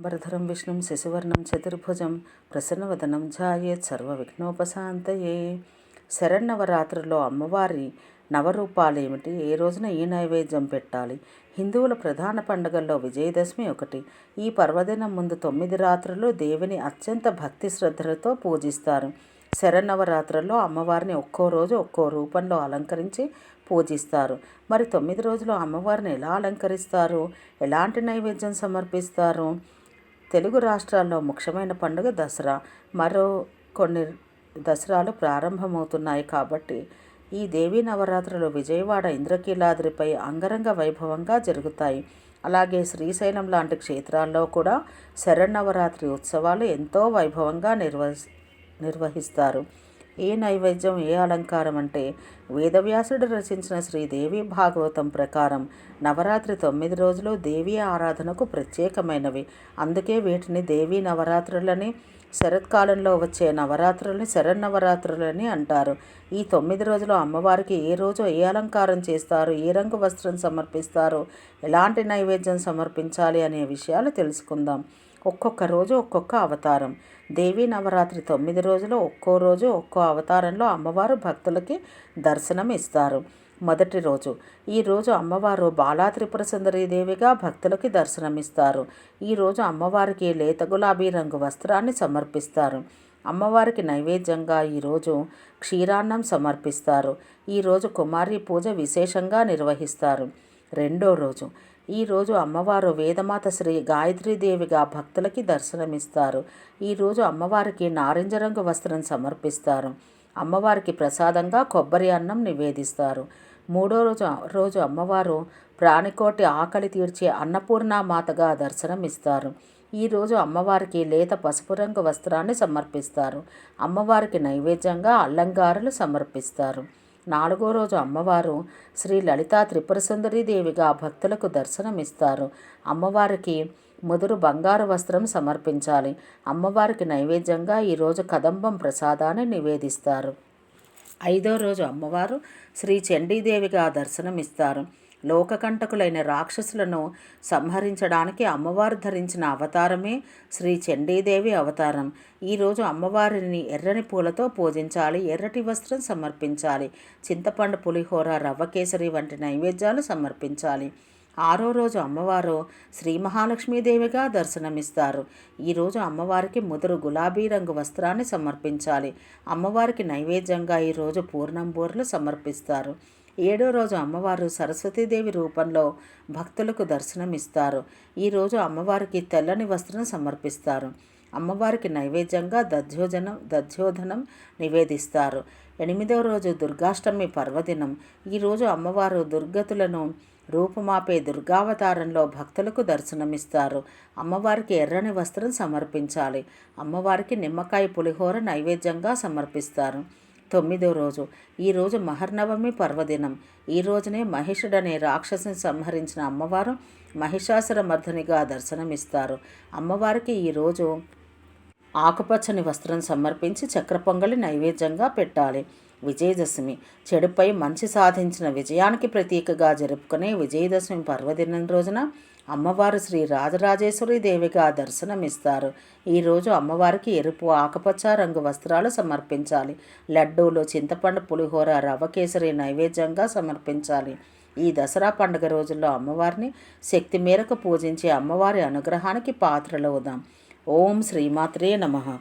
అంబరధరం విష్ణుం శశివర్ణం చతుర్భుజం ప్రసన్నవదనం జాయేత్ సర్వ విఘ్నోపశాంతయే శరణవరాత్రిలో అమ్మవారి నవరూపాలు ఏమిటి ఏ రోజున ఈ నైవేద్యం పెట్టాలి? హిందువుల ప్రధాన పండుగల్లో విజయదశమి ఒకటి. ఈ పర్వదినం ముందు తొమ్మిది రాత్రులు దేవిని అత్యంత భక్తి శ్రద్ధలతో పూజిస్తారు. శరన్నవరాత్రుల్లో అమ్మవారిని ఒక్కో రోజు ఒక్కో రూపంలో అలంకరించి పూజిస్తారు. మరి తొమ్మిది రోజులు అమ్మవారిని ఎలా అలంకరిస్తారు? ఎలాంటి నైవేద్యం సమర్పిస్తారు? తెలుగు రాష్ట్రాల్లో ముఖ్యమైన పండుగ దసరా. మరో కొన్ని దసరాలు ప్రారంభమవుతున్నాయి కాబట్టి ఈ దేవీ నవరాత్రులు విజయవాడ ఇంద్రకీలాద్రిపై అంగరంగ వైభవంగా జరుగుతాయి. అలాగే శ్రీశైలం లాంటి క్షేత్రాల్లో కూడా శరన్నవరాత్రి ఉత్సవాలు ఎంతో వైభవంగా నిర్వహి నిర్వహిస్తారు. ఏ నైవేద్యం ఏ అలంకారం అంటే వేదవ్యాసుడు రచించిన శ్రీదేవి భాగవతం ప్రకారం నవరాత్రి తొమ్మిది రోజులు దేవీ ఆరాధనకు ప్రత్యేకమైనవి. అందుకే వీటిని దేవీ నవరాత్రులని శరత్కాలంలో వచ్చే నవరాత్రులని శరన్నవరాత్రులని అంటారు. ఈ తొమ్మిది రోజులు అమ్మవారికి ఏ రోజు ఏ అలంకారం చేస్తారు ఏ రంగు వస్త్రం సమర్పిస్తారు ఎలాంటి నైవేద్యం సమర్పించాలి అనే విషయాలు తెలుసుకుందాం. ఒక్కొక్క రోజు ఒక్కొక్క అవతారం. దేవీ నవరాత్రి తొమ్మిది రోజులు ఒక్కో రోజు ఒక్కో అవతారంలో అమ్మవారు భక్తులకి దర్శనం ఇస్తారు మొదటి రోజు. ఈరోజు అమ్మవారు బాలా త్రిపుర దేవిగా భక్తులకి దర్శనమిస్తారు. ఈరోజు అమ్మవారికి లేత గులాబీ రంగు వస్త్రాన్ని సమర్పిస్తారు. అమ్మవారికి నైవేద్యంగా ఈరోజు క్షీరాన్నం సమర్పిస్తారు. ఈరోజు కుమారి పూజ విశేషంగా నిర్వహిస్తారు. రెండో రోజు. ఈరోజు అమ్మవారు వేదమాత శ్రీ గాయత్రీదేవిగా భక్తులకి దర్శనమిస్తారు. ఈరోజు అమ్మవారికి నారింజ రంగు వస్త్రం సమర్పిస్తారు. అమ్మవారికి ప్రసాదంగా కొబ్బరి అన్నం నివేదిస్తారు. మూడో రోజు రోజు అమ్మవారు ప్రాణికోటి ఆకలి తీర్చే అన్నపూర్ణమాతగా దర్శనమిస్తారు. ఈరోజు అమ్మవారికి లేత పసుపు రంగు వస్త్రాన్ని సమర్పిస్తారు. అమ్మవారికి నైవేద్యంగా అల్లంగారులు సమర్పిస్తారు. నాలుగో రోజు అమ్మవారు శ్రీ లలితా త్రిపుర దేవిగా భక్తులకు దర్శనమిస్తారు. అమ్మవారికి ముదురు బంగారు వస్త్రం సమర్పించాలి. అమ్మవారికి నైవేద్యంగా ఈరోజు కదంబం ప్రసాదాన్ని నివేదిస్తారు. ఐదో రోజు అమ్మవారు శ్రీ చండీదేవిగా దర్శనమిస్తారు. లోకకంటకులైన రాక్షసులను సంహరించడానికి అమ్మవారు ధరించిన అవతారమే శ్రీ చండీదేవి అవతారం. ఈరోజు అమ్మవారిని ఎర్రని పూలతో పూజించాలి ఎర్రటి వస్త్రం సమర్పించాలి చింతపండు పులిహోర రవ్వ కేసరి వంటి నైవేద్యాలు సమర్పించాలి. ఆరో రోజు అమ్మవారు శ్రీ మహాలక్ష్మీదేవిగా దర్శనమిస్తారు. ఈరోజు అమ్మవారికి ముదురు గులాబీ రంగు వస్త్రాన్ని సమర్పించాలి. అమ్మవారికి నైవేద్యంగా ఈరోజు పూర్ణంబూర్లు సమర్పిస్తారు. ఏడో రోజు అమ్మవారు సరస్వతీదేవి రూపంలో భక్తులకు దర్శనమిస్తారు. ఈరోజు అమ్మవారికి తెల్లని వస్త్రం సమర్పిస్తారు. అమ్మవారికి నైవేద్యంగా దధ్యోజనం దధ్యోధనం నివేదిస్తారు. ఎనిమిదవ రోజు దుర్గాష్టమి పర్వదినం. ఈరోజు అమ్మవారు దుర్గతులను రూపుమాపే దుర్గావతారంలో భక్తులకు దర్శనమిస్తారు. అమ్మవారికి ఎర్రని వస్త్రం సమర్పించాలి. అమ్మవారికి నిమ్మకాయ పులిహోర నైవేద్యంగా సమర్పిస్తారు. తొమ్మిదో రోజు. ఈరోజు మహర్నవమి పర్వదినం. ఈ రోజునే మహిషుడనే రాక్షసుని సంహరించిన అమ్మవారు మహిషాసురమర్ధనిగా దర్శనమిస్తారు. అమ్మవారికి ఈరోజు ఆకుపచ్చని వస్త్రం సమర్పించి చక్ర పొంగలి నైవేద్యంగా పెట్టాలి. విజయదశమి. చెడుపై మంచి సాధించిన విజయానికి ప్రతీకగా జరుపుకునే విజయదశమి పర్వదినం రోజున అమ్మవారు శ్రీ రాజరాజేశ్వరి దేవిగా దర్శనమిస్తారు. ఈరోజు అమ్మవారికి ఎరుపు ఆకుపచ్చ రంగు వస్త్రాలు సమర్పించాలి. లడ్డూలు చింతపండు పులిహోర రవ్వ కేసరి నైవేద్యంగా సమర్పించాలి. ఈ దసరా పండుగ రోజుల్లో అమ్మవారిని శక్తి మేరకు పూజించి అమ్మవారి అనుగ్రహానికి పాత్రలవుదాం. ఓం శ్రీమాత్రే నమ.